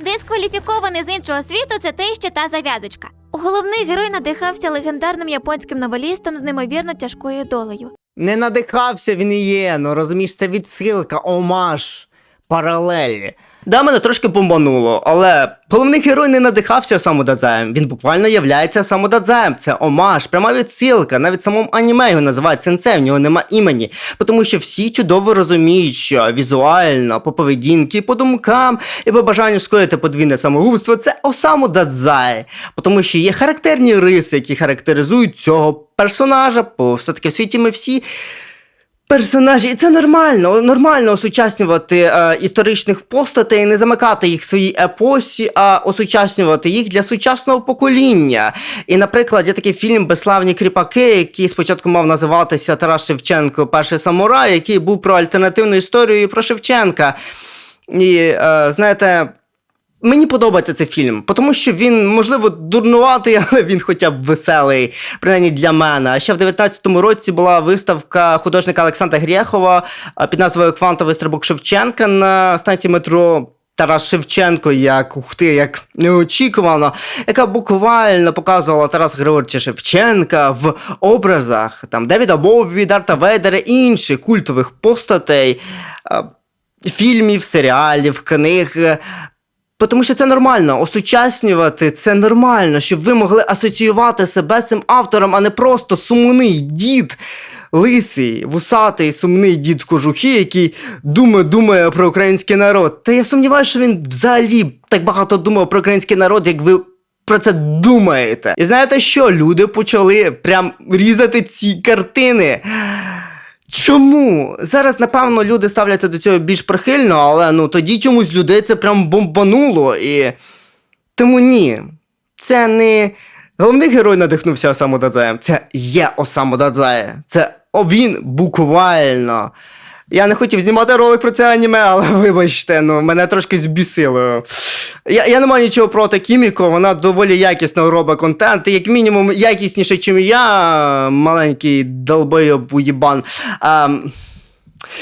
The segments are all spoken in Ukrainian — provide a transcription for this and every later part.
Дискваліфікований з іншого світу це те ще та зав'язочка. Головний герой надихався легендарним японським новелістом з неймовірно тяжкою долею. Не надихався він і є, ну розумієш, це відсилка, омаж, паралель. Да, мене трошки бомбануло, але головний герой не надихався самодадзаєм. Він буквально являється самодадзаєм. Це омаж, пряма відсилка. Навіть самому аніме його називають сенсей, в нього нема імені. Тому що всі чудово розуміють, що візуально, по поведінці, по думкам і по бажанню скоїти подвійне самогубство це осаму дадзай. Тому що є характерні риси, які характеризують цього персонажа, бо все-таки в світі ми всі персонажі, і це нормально, нормально осучаснювати е, історичних постатей, не замикати їх в своїй епосі, а осучаснювати їх для сучасного покоління. І, наприклад, є такий фільм Безславні кріпаки, який спочатку мав називатися Тарас Шевченко, перший самурай, який був про альтернативну історію і про Шевченка. І е, знаєте. Мені подобається цей фільм, тому що він, можливо, дурнуватий, але він хоча б веселий, принаймні для мене. А ще в 19-му році була виставка художника Олександра Грєхова під назвою Квантовий стрибок Шевченка на станції метро. Тарас Шевченко, як ух ти, як неочікувано, яка буквально показувала Тараса Григоровича Шевченка в образах там Девіда Бові, Дарта Вейдера і інших культових постатей, фільмів, серіалів, книг. Тому що це нормально, осучаснювати це нормально, щоб ви могли асоціювати себе з цим автором, а не просто сумний дід, лисий, вусатий, сумний дід з кожухи, який думає, думає про український народ. Та я сумніваюся, що він взагалі так багато думав про український народ, як ви. Про це думаєте. І знаєте що? Люди почали прям різати ці картини. Чому? Зараз, напевно, люди ставляться до цього більш прихильно, але ну тоді чомусь людей це прям бомбануло. І. Тому ні. Це не головний герой надихнувся Осаму Дадзаєм. Це є Осаму Дадзає. Це о, він буквально. Я не хотів знімати ролик про це аніме, але вибачте, ну мене трошки збісило. Я, я не маю нічого проти Кіміко, вона доволі якісно робить контент, і як мінімум якісніше, ніж я, маленький долбойоб уїбан. А,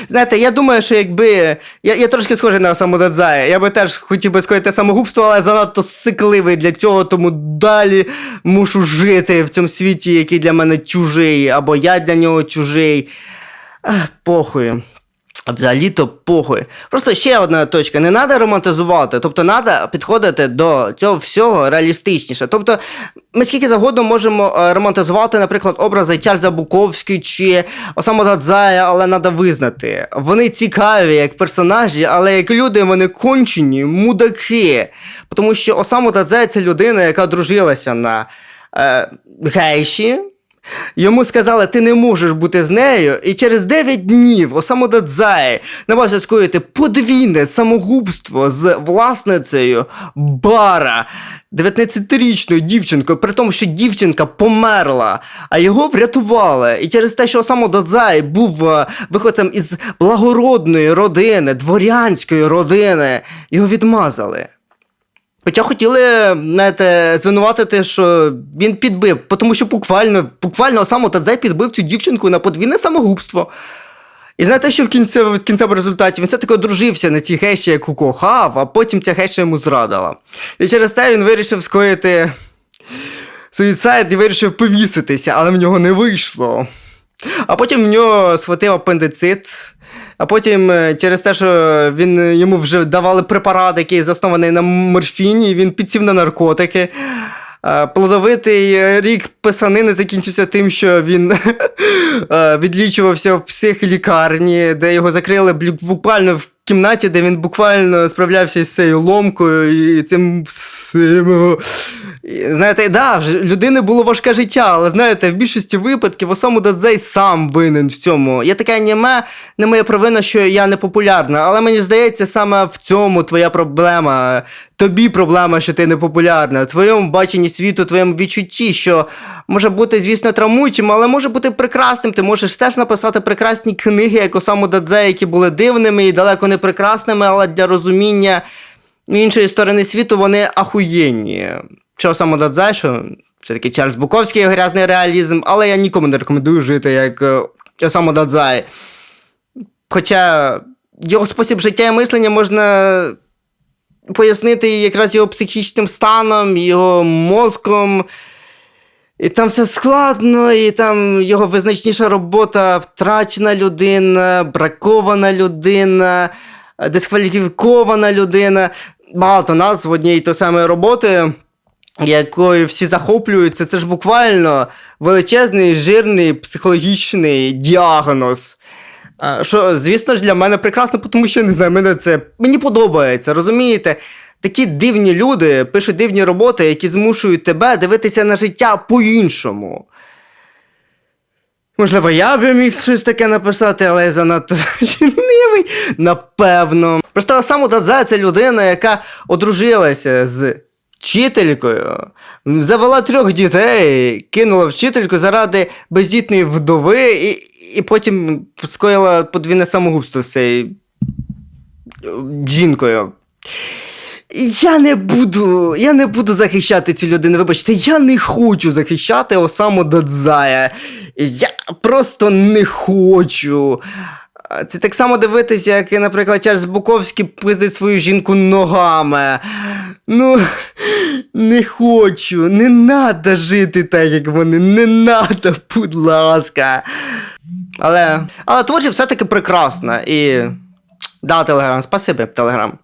знаєте, я думаю, що якби. Я, я трошки схожий на самодадзая. Я би теж хотів би скоїти самогубство, але занадто сикливий для цього, тому далі мушу жити в цьому світі, який для мене чужий, або я для нього чужий. Ах, похуй. Взагалі-то похуй. Просто ще одна точка. Не треба романтизувати, тобто треба підходити до цього всього реалістичніше. Тобто, ми скільки завгодно можемо е, романтизувати, наприклад, образи Чарльза Буковський чи Осама Дадзая, але треба визнати. Вони цікаві як персонажі, але як люди вони кончені, мудаки. Тому що Осама Дадзай це людина, яка дружилася на е, гейші. Йому сказали, ти не можеш бути з нею, і через 9 днів Осаму Дадзай намагався скоїти подвійне самогубство з власницею бара, 19-річною дівчинкою, при тому, що дівчинка померла, а його врятували. І через те, що Осаму Дадзай був е, виходцем із благородної родини, дворянської родини, його відмазали. Хоча хотіли знаєте, звинуватити, що він підбив, тому що буквально, буквально саме Тадзай підбив цю дівчинку на подвійне самогубство. І знаєте, що в кінцевому, в кінцевому результаті він все-таки одружився на цій гейші, яку кохав, а потім ця гейша йому зрадила. І через те він вирішив скоїти суїцид і вирішив повіситися, але в нього не вийшло. А потім в нього схватив апендицит. А потім е, через те, що він йому вже давали препарат, який заснований на морфіні, він підсів на наркотики. Е, Плодовитий рік писанини закінчився тим, що він е, відлічувався в психлікарні, де його закрили буквально в кімнаті, де він буквально справлявся з цією ломкою і цим Знаєте, да, людини було важке життя, але знаєте, в більшості випадків Осаму Дадзей сам винен в цьому. Є таке аніме, не моя провина, що я не популярна, але мені здається, саме в цьому твоя проблема. Тобі проблема, що ти не популярна. В твоєму баченні світу, твоєму відчутті, що може бути, звісно, травмуючим, але може бути прекрасним. Ти можеш теж написати прекрасні книги, як Осаму Дадзе, які були дивними і далеко не прекрасними, але для розуміння іншої сторони світу вони ахуєнні. Що Осаму Дадзе, що все-таки Чарльз Буковський грязний реалізм, але я нікому не рекомендую жити як е, Осаму Дадзай. Хоча його спосіб життя і мислення можна пояснити якраз його психічним станом, його мозком. І там все складно, і там його визначніша робота втрачена людина, бракована людина, дискваліфікована людина. Багато назв однієї тої самої роботи, якою всі захоплюються. Це ж буквально величезний, жирний психологічний діагноз. Що, звісно ж, для мене прекрасно, тому що я не знаю, мене це мені подобається, розумієте? Такі дивні люди пишуть дивні роботи, які змушують тебе дивитися на життя по-іншому. Можливо, я би міг щось таке написати, але я занадто лінивий, напевно. Просто сам Дадзе це людина, яка одружилася з вчителькою, завела трьох дітей, кинула вчительку заради бездітної вдови і, і потім скоїла подвійне самогубство з цією е, жінкою. Я не буду, я не буду захищати цю людину. Вибачте, я не хочу захищати Осаму Дадзая. Я просто не хочу. Це так само дивитися, як, наприклад, Чарльз Буковський пиздить свою жінку ногами. Ну, не хочу, не надо жити так, як вони, не надо, будь ласка. Але, але творчість все-таки прекрасна. І. Да, Телеграм, спасибі, Телеграм.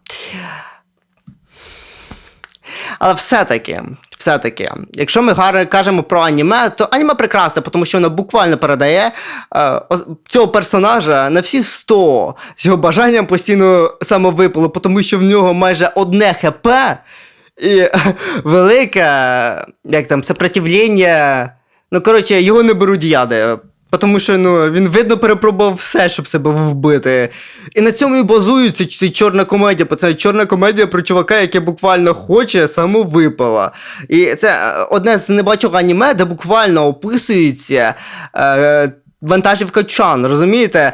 Але все-таки, все-таки, якщо ми кажемо про аніме, то аніме прекрасне, тому що воно буквально передає е, цього персонажа на всі 100 з його бажанням постійно самовипалу, тому що в нього майже одне ХП і велике, як там, сопротивлення. Ну, коротше, його не беруть яди. Тому що ну, він видно перепробував все, щоб себе вбити. І на цьому і базується ця чорна комедія. Це чорна комедія про чувака, який буквально хоче самовипала. І це е, одне з небагатьох аніме, де буквально описується е, вантажівка Чан, розумієте?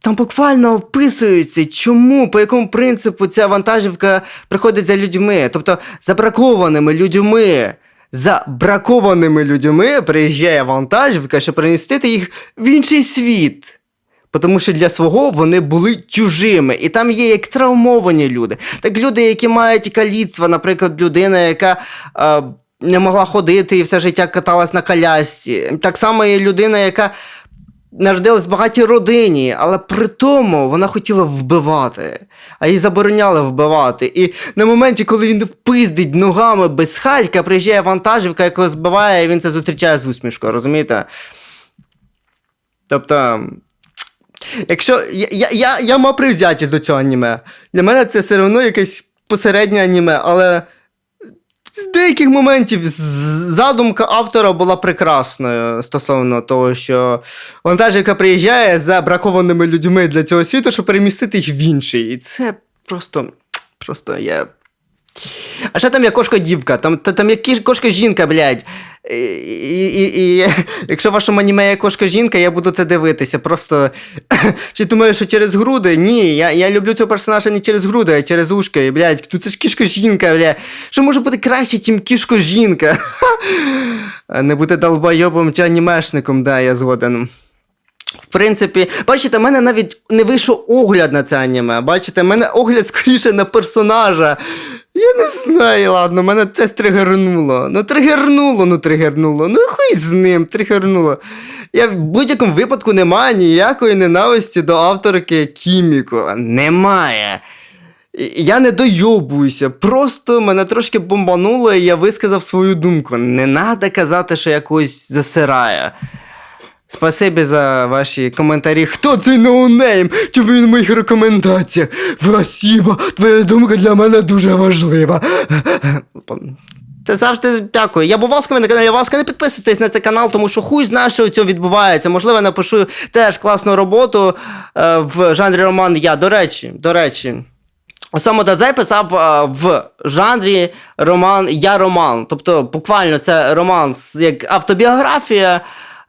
Там буквально описується, чому, по якому принципу ця вантажівка приходить за людьми, тобто забракованими людьми. За бракованими людьми приїжджає вантажівка, щоб перемістити їх в інший світ. Тому що для свого вони були чужими. І там є як травмовані люди. Так люди, які мають каліцтва, наприклад, людина, яка е, не могла ходити і все життя каталась на колясці. Так само є людина, яка народилась в багатій родині, але при тому вона хотіла вбивати, а їй забороняли вбивати. І на моменті, коли він впиздить ногами без халька, приїжджає вантажівка, яка збиває, і він це зустрічає з усмішкою, розумієте? Тобто. Якщо я, я, я, я мав привзятість до цього аніме. Для мене це все одно якесь посереднє аніме, але з деяких моментів задумка автора була прекрасною стосовно того, що вантажівка приїжджає за бракованими людьми для цього світу, щоб перемістити їх в інший. І це просто. Просто я. А ще там є кошка-дівка, там, та- там є кошка-жінка, блядь. І, і, і, і якщо в вашому аніме є кошка-жінка, я буду це дивитися. Просто. Чи думаю, що через груди? Ні, я, я люблю цього персонажа не через груди, а через ушки. Блядь, тут це ж кішка-жінка, блядь. Що може бути краще, ніж кішко-жінка? Не бути долбойобом чи анімешником, да, я згоден. В принципі, бачите, в мене навіть не вийшов огляд на це аніме. Бачите, в мене огляд скоріше на персонажа. Я не знаю, ладно, мене це стригернуло. Ну, тригернуло, ну тригернуло. Ну, хуй з ним, тригернуло. Я в будь-якому випадку немає ніякої ненависті до авторки Кіміко. Немає. Я не дойобуюся, просто мене трошки бомбануло, і я висказав свою думку. Не треба казати, що я когось засираю. Спасибі за ваші коментарі. Хто цей ноунейм? Чи він в моїх рекомендаціях? Спасибо, твоя думка для мене дуже важлива. Це завжди дякую. Я був Васка, ви на каналі Васка. Не підписуйтесь на цей канал, тому що хуй знає, що цього відбувається. Можливо, я напишу теж класну роботу е, в жанрі роман Я. До речі, до речі. Осамо Дадзей писав е, в жанрі роман Я роман. Тобто, буквально це роман як автобіографія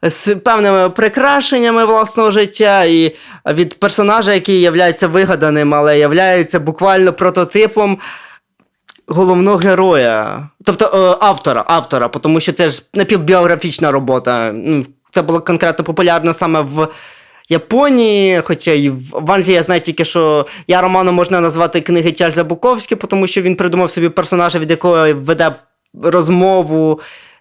з певними прикрашеннями власного життя, і від персонажа, який є вигаданим, але є буквально прототипом головного героя. Тобто е, автора, автора, тому що це ж напівбіографічна робота. Ну, Це було конкретно популярно саме в Японії, хоча і в Англії я знаю тільки, що я роману можна назвати книги Чарльза Буковські, тому що він придумав собі персонажа, від якого веде розмову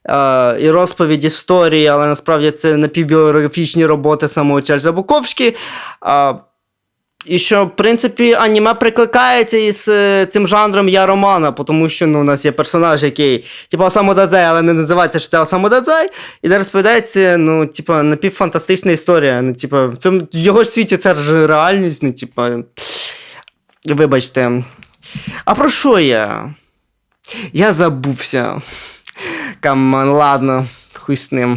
е, і розповідь історії, але насправді це напівбіографічні роботи самого Чарльза Буковські. Е, і що, в принципі, аніме прикликається із е, цим жанром я романа, тому що ну, у нас є персонаж, який, типу, Осаму Дадзай, але не називається, що це Осаму Дадзай, і де розповідається, ну, типу, напівфантастична історія. Ну, типу, в, цьому, в його ж світі це ж реальність, ну, типу. Вибачте. А про що я? Я забувся. Камон, ладно, хуй с ним.